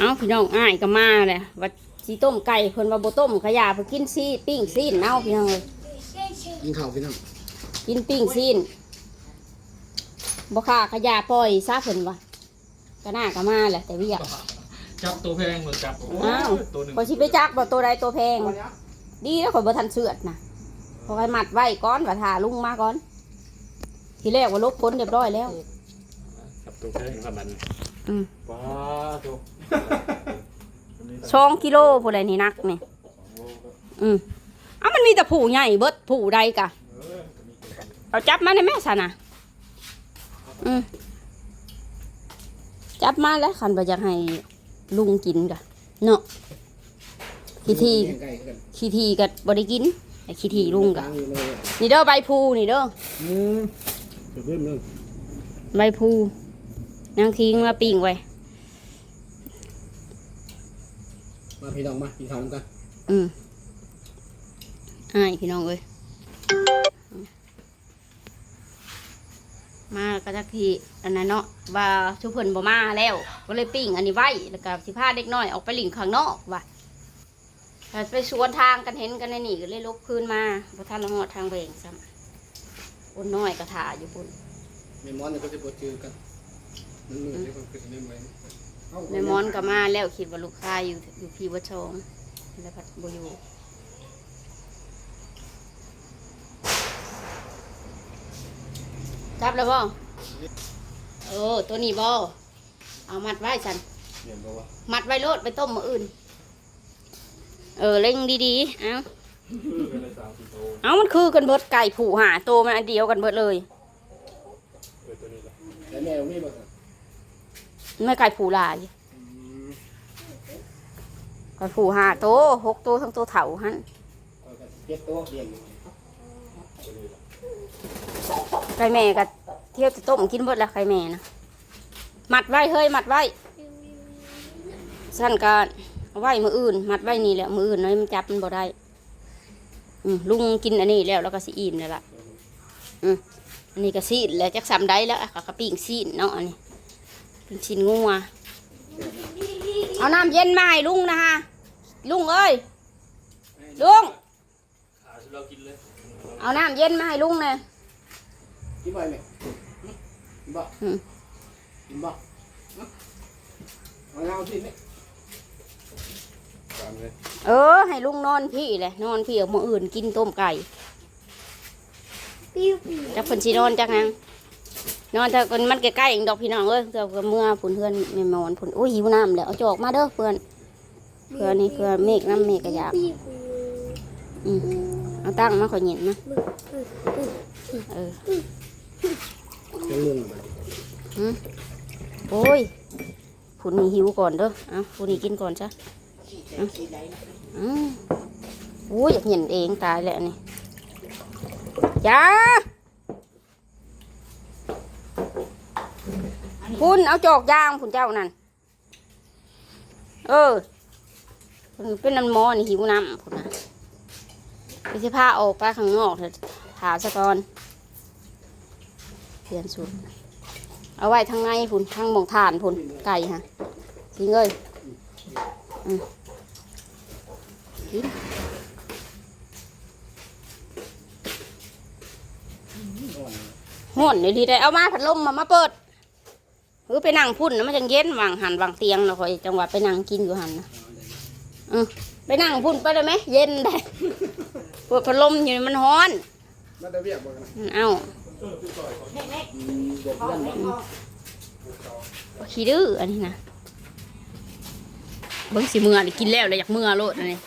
เอาพี่น้องอ้ายก็มาเลยว่าสิต้มไก่เพิ่นว่าบ่ต้มขยะเพิ่นกินซีปิ้งซีนเอาพี่น้องเอ้ยยิงเข่าพี่น้องกินปิ้งซีนบ่ค่าขยะปล่อยซะเพิ่นว่าก็น่าก็มาแหละแต่เวิอยากจับตัวแพงหรือจับโอ้อ้าวตัวหนึ่งพอสิไปจักบ่ตัวใดตัวแพง ดีแล้วข่อยบ่ทันเสือดนะพอให้มัดไว้ก่อนว่าท่าลุงมาก่อน ทีแรกว่าลบพ้นเรียบร้อยแล้ว จับตัวแพงขนาดนั้นอืม ว้าตัว สองกิโลผู้ใดนี่นักนี่อืมเอ้ามันมีแต่ผู้ใหญ่เบิดผู้ใดกะเอาจับมาในแม่สะนะอืมจับมาแล้วคันบ่อยากให้ลุงกินกะเนาะขี้ทีไก่กันขี้ทีกับ่ได้กินไอ้ขี้ทีลุงกะกลางอยู่เลยนี่เด้อใบพลูนี่เด้ออืมเดี๋ยวเพิ่มเลยใบพลูนางทิ้งมาปิ้งไว้ มาพี่น้องมากินข้าวกันอืมอ้ายพี่น้องเอ้ยมาก็จักทีอันนั้นเนาะว่าชุเพิ่นบ่มาแล้ว ก็เลยปิ้งอันนี้ไว้แล้วก็สิพาเด็กน้อยออกไปหลิงข้างนอกว่ะแต่ไปสวนทางกันเห็นกันในนี่ก็เลยลุกคืนมาบ่ทันละหอดทางเบงซ้ำอุ่นน้อยก็ถ่าอยู่ปุ่นเมมอนเนี่ยก็จะบดเจอกันมันมือเดี๋ยวมันเป็นเรื่องไว้ในมอนก็มาแล้วคิดว่าลูกค้ายอยู่อยู่พี่วัดชงแล้วพัดบอยู่จับแล้วบ่เออตัวนี้บ่เอามัดไว้สันเห็นปะวะมัดไว้โลดไปต้มมื้ออื่น เออเล่งดีๆ เอาเป็นเลยสามสี่โตเอามันคือกันเบิดไก่ผูหาโตมันอันเดียวกันเบิดเลยเออตัวนี้ละแต่แม่ไม่บอก ไม่ไก่ผูหลายไก่ผูห้าโตหกโตทั้งโตเถาหันเจ็ดโต๊ะเรียนตัวนี้ละไก่แม่ก็เที่ยวจะต้มกินเบิดแล้วไก่แม่นะมัดไว้เฮ้ยมัดไว้สั้นก็เอาไว้มืออื่น มัดไว้นี่แหละมืออื่นน้อยมันจับมันบ่ได้ลุงกินอันนี้แล้วแล้วก็สิอิ่มแล้วล่ะ อืมอันนี้ก็ซีแล้วจักสามได้แล้วอะก็ปิ้งซีเนาะอันนี้ เป็นชิ้นงัวเอาน้ำเย็นมาให้ลุงนะฮะลุงเอ้ยลุงขาเรากินเลยเอาน้ำเย็นมาให้ลุงเลยกินบ่อยไหมกินบ่อืมกินบ่เอาเงาที่นี่ตามเลยเออ ให้ลุงนอนพี่เลยนอนพี่เอามืออื่นกินต้มไก่จักคนสินอนจักนัง นอนถ้าคนมันใกล้ๆเองดอกพี่น้องเอ้ยเดี๋ยวเมื่อผุนเพื่อนแม่มอนผุนโอ้ยหิวน้ำแล้วเอาจอกมาเด้อเพื่อนเพื่อนนี่เพื่อนเมฆน้ำเมฆกระยาบอืมเอาตั้งมาขอยเห็นนะเออเป็นเรื่องอะไรโอ้ยผุนนี่หิวก่อนเด้อเอาผุนนี่กินก่อนจ้ะอาอืมโอ้ยอยากเห็นเองตายแล้วนี่จ้า คุณเอาจอกยางคุณเจ้านั่น เออเป็นน้ำมอนี่หิวน้ำคุณนะไปสิพาออกไปข้างนอกเถอะถาซะก่อนเปลี่ยนสุดเอาไว้ทางในพุ่นทางหมองฐานพุ่นไก่ฮะทิ้งเลยอืมกินห่อนเดี๋ยดีได้เอามาพัดลมมามาเปิด หรือไปนั่งพุ่นนะมันจังเย็นวางหันวางเตียงเราคอยจังหวะไปนั่งกินอยู่หันนะอือไปนั่งพุ่นไปได้ไหมเย็นได้ปิดพัดลมอยู่มันร้อนมาได้เรียกบ่กันเอ้าขี้ดื้ออันนี้นะเบิ้งสิเมื่อกินแล้วเลยอยากเมื่อโลดอันนี้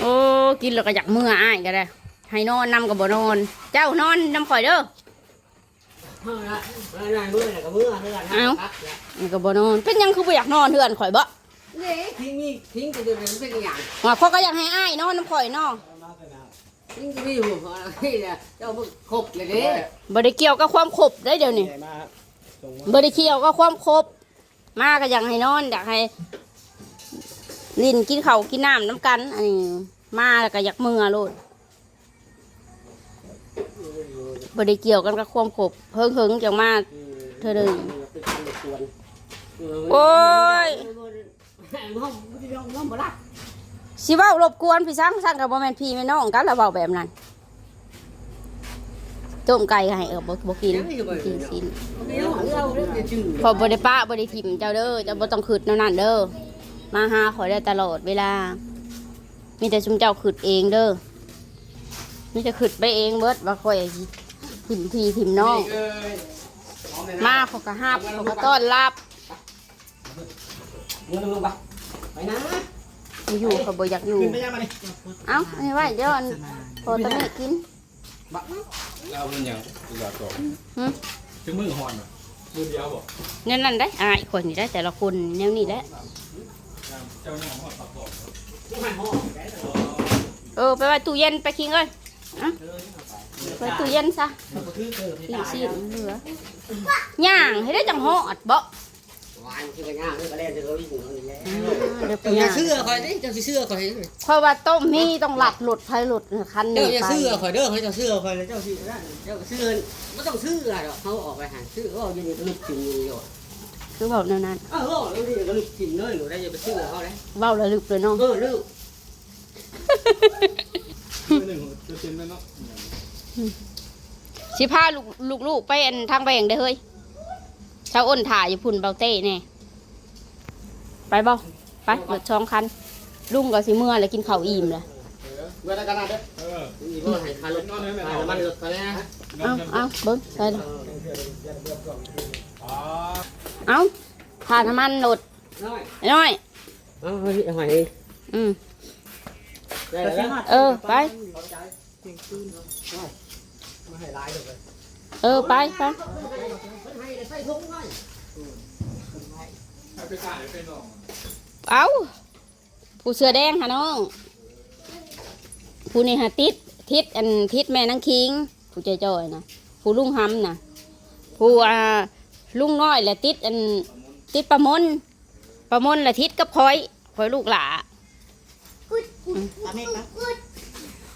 โอ้กินแล้วก็อยากเมื่ออ้ายก็ได้ให้นอนนำกับบ่นอน เจ้านอนนำข่อยเด้อ มื่อละเมื่อละเมื่อละก็เมื่อเมื่อละเอ้าครับนี่ก็บ่นอนเป็นหยังคือบ่อยากนอนเฮือนข่อยบ่เนี่ยทิ้งนี่ทิ้งกันเดี๋ยวมันเป็นอย่างว่าเขาก็อยากให้อ้ายนอนนำข่อยเนาะทิ้งกันนี่หัวนี่แหละเจ้าพวกครบเลยเด้บ่ได้เกี่ยวกับความขบได้เดี๋ยวนี้ใหญ่มากส่งมาบ่ได้เกี่ยวกับความครบมาก็อยากให้นอนอยากให้ลินกินข้าวกินน้ำน้ำกันอันนี้มาแล้วก็อยากเมื่อโลด บ่ได้เกี่ยวกันกับความขบเฮิงๆจังมาเธอเลยเป็นการรบกวนโอ้ยห้องไม่ได้ห้องบ่ละสิเว้ารบกวนพี่ซังซังกับบ่แม่นพี่แม่น้องกันแล้วเว้าแบบนั้นต้มไก่ให้เออบ่บ่กินกินสินเราเรื่องจะจืดพอบ่ได้ป้าบ่ได้ถิ่มเจ้าเด้อเจ้าบ่ต้องขึ้นแนวนั้นเด้อมาหาขอยได้ตลอดเวลา มีแต่ชุมเจ้าขึ้นเองเด้อมีแต่ขึ้นไปเองเบิดว่าข่อย ถิ่มพีถิ่มน้อง มาเขาก็ฮับเขาก็ต้อนรับเงินลงไปไปนะอยู่เขาบ่อยากอยู่เอ้าอันนี้ไว้เดี๋ยวอันพอตอนนี้กินเราเป็นอย่างอยากก่อถึงมือหอนมือเดียวบอกเนี่ยนั่นได้อายคนนี่ได้แต่ละคนแนวนี้แหละเจ้าหน้าหอดปากบอกเออไปไว้ตู้เย็นไปคิงเอ้ยอะ ไว้ตู้เย็นซะกินซีนเหลือย่างให้ได้จังหอดบ่วานที่กันย่างนี่ก็เล่นจะเขาวิ่งนี่แหละเดี๋ยวไปเจ้าอย่าย่างเชื่อคอยดิเจ้าสิเชื่อคอยเพราะว่าต้มมีต้องหลัดหลุดไฟหลุดคันหเจ้านี้อย่าไปเชื่อคอยเด้อให้เจ้าเชื่อคอยแล้วเจ้าสิเจ้าเชื่อไม่ต้องเชื่อหรอกเขาออกไปหาเชื่อก็ยืนก็ลุกจิ้มอยู่คือบอกแนวนั้นเออแล้วนี่ก็ลุกจิ้มเลยหนูได้จะไปเชื่อเขาเลยเว้าระลึกเลยเนาะ เออลูกมือหนึ่งจะเป็นไหมเนาะ สิพาลูกลูกลูกไปอันทางแบงได้อเฮ้ยชาวอ้นถ่ายอยู่พุ่นเบาเต้แน่ไปบ่ไปรถช่องคันลุงก็สิเมื่อแล้วกินข้าวอิ่มเลยเมื่อไรกันนะเด้อเออมีพ่อให้คารถคารมันรถไปแล้วเอาเอาเบิ้งไปเลยอ๋อเอาถ่านน้ำมันหลดน้อยน้อยเอ้าเฮ้ยหอยอืมได้แล้วเออไป มาให้ร้ายเออไปไปให้ใส่ถุงหน่อยให้ไปขายไปเอาผู้เสื้อแดงค่ะน้อง ผู้นี่ฮะติดทิศอันทิศแม่นังคิง ผู้ใจจ่อยนะผู้ลุงหำนะผู้อ่าลุงน้อยแหละติดอันติดประมนประมนและทิศกับคอยคอยลูกหลา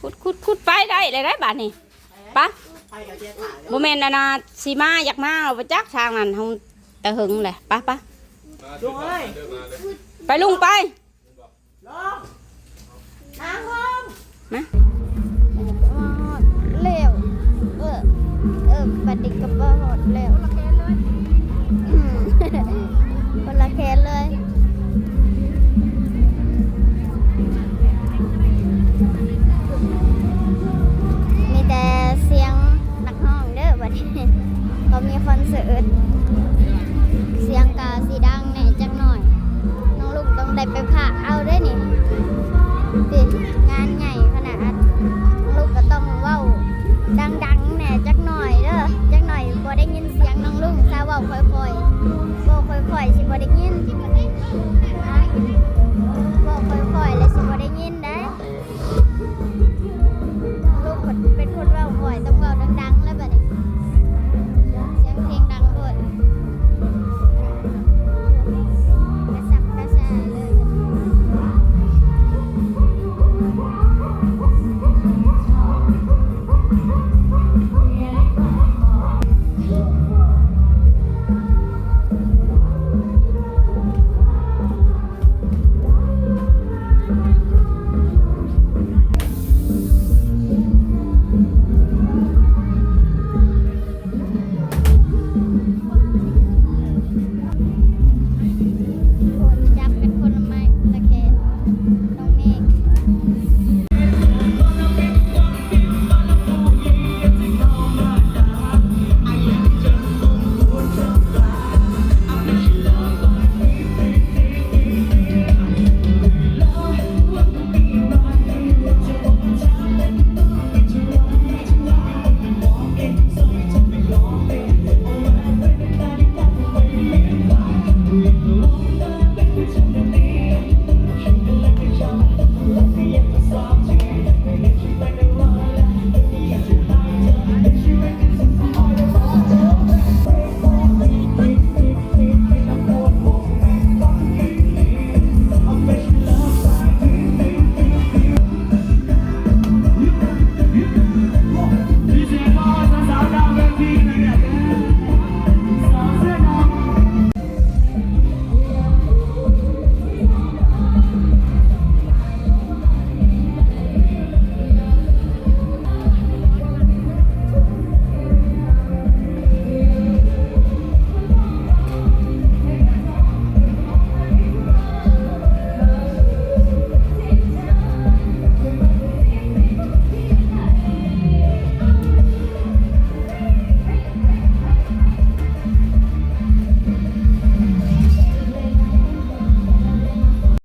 คุดคุดคุดไปได้เลยได้บาทนี่ปะโมเมนต์นานาสีมาอยากมาเอาไปจักทางนั้นเฮาแต่หึงแหละปะปะมาเดินมาเดินมาเลยไปลุงไป องลุงซาเว้าค่อยๆบ่ค่อยๆสิบ่ได้ยิน